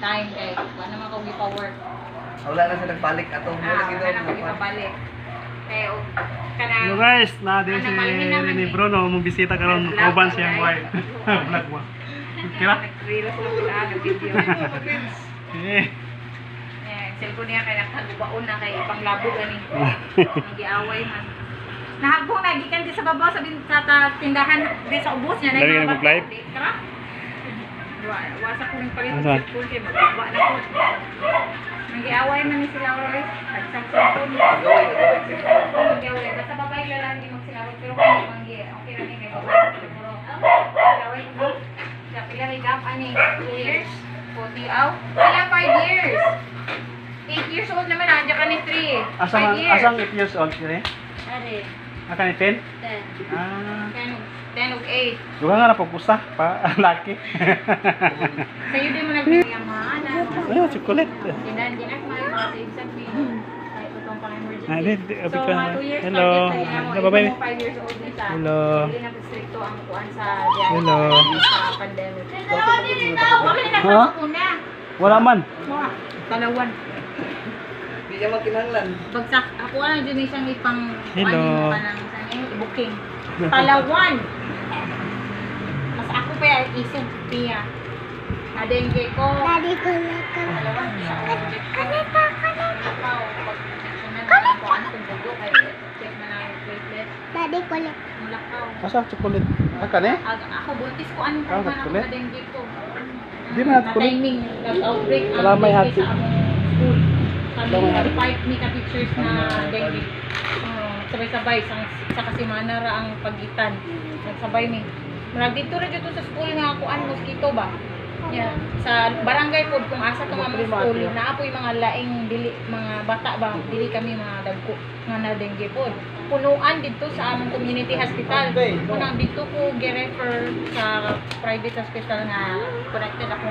time kay wala naman ko gipa-work. Wala na silang balik atong Ah, wala na ko gipabalik. Kaya o kanang Hello guys, na din si eh. Bruno, mong bisita karon kauban siyang wife. Vlog mo. Kira? nag-reels na sila ng video. Eh. Eh, cellphone niya kay nakagubaon na kay panglabo gani. Nagiaway man. Nahagbong na gikan di sa babaw sa bin sa tindahan di sa ubos niya Lagi na mag-live? Wa- Wasa ko ng palit sa cellphone kay magbawa na ko. Nagiaway man ni cellphone. Gawin, gawin sila. Nagiaway. Basta babae lalaki magsinawag pero kung manggi okay babae. Pero nagiaway ko. Sa pila ray gap ani 2 years. 40 aw. Wala 5 years. 8 years old naman, nandiyan ka ni 3. Asang 5 years. asang 8 years old kire? Ari, Aka ni 10? 10. Ah, 10 ug 10 ug 8. duga nga na pagpusta pa laki. Sa'yo din mo nagbigay ang mga anak. Ayun, chocolate. Dinan, dinan, mga mga sa fee. Kahit itong pang emergency. Ah, di- di- So, mga na. 2 years Hello. Hello, bye-bye. Ito mo 5 years old. Hello. Hindi na stricto ang kuan sa diyan. Hello. Sa pandemic. Una? Wala man. Talawan. Di niya makinahanglan. Bagsak. Ako ang dyan ipang Hello. ano, sanay, booking. Palawan. Pa yung isip piya. Adengge ko. Daddy ko na ka. Palawan. Kanita, kanita. Na yung platelet. Daddy ko na. Mulakaw. Asa chocolate? Aka ni? Ag- Ako buntis ko anong Ah, parang kulit? adengge ko. Di man Na kulit. timing, nag-outbreak Wala may sa among school. Kami nag-fight ni ka-teachers na dengue. Uh, sabay-sabay, sa, sa kasimana ra ang pagitan. Nagsabay ni. Murag dito ra dito sa school nga ako an mosquito ba? Yeah. Sa barangay pod kung asa nga mga school, naapoy mga laing dili mga bata ba, dili kami mga dagko nga na dengue pod. Punuan dito sa among community hospital. Kunang dito ko gi-refer sa private hospital nga connected ako.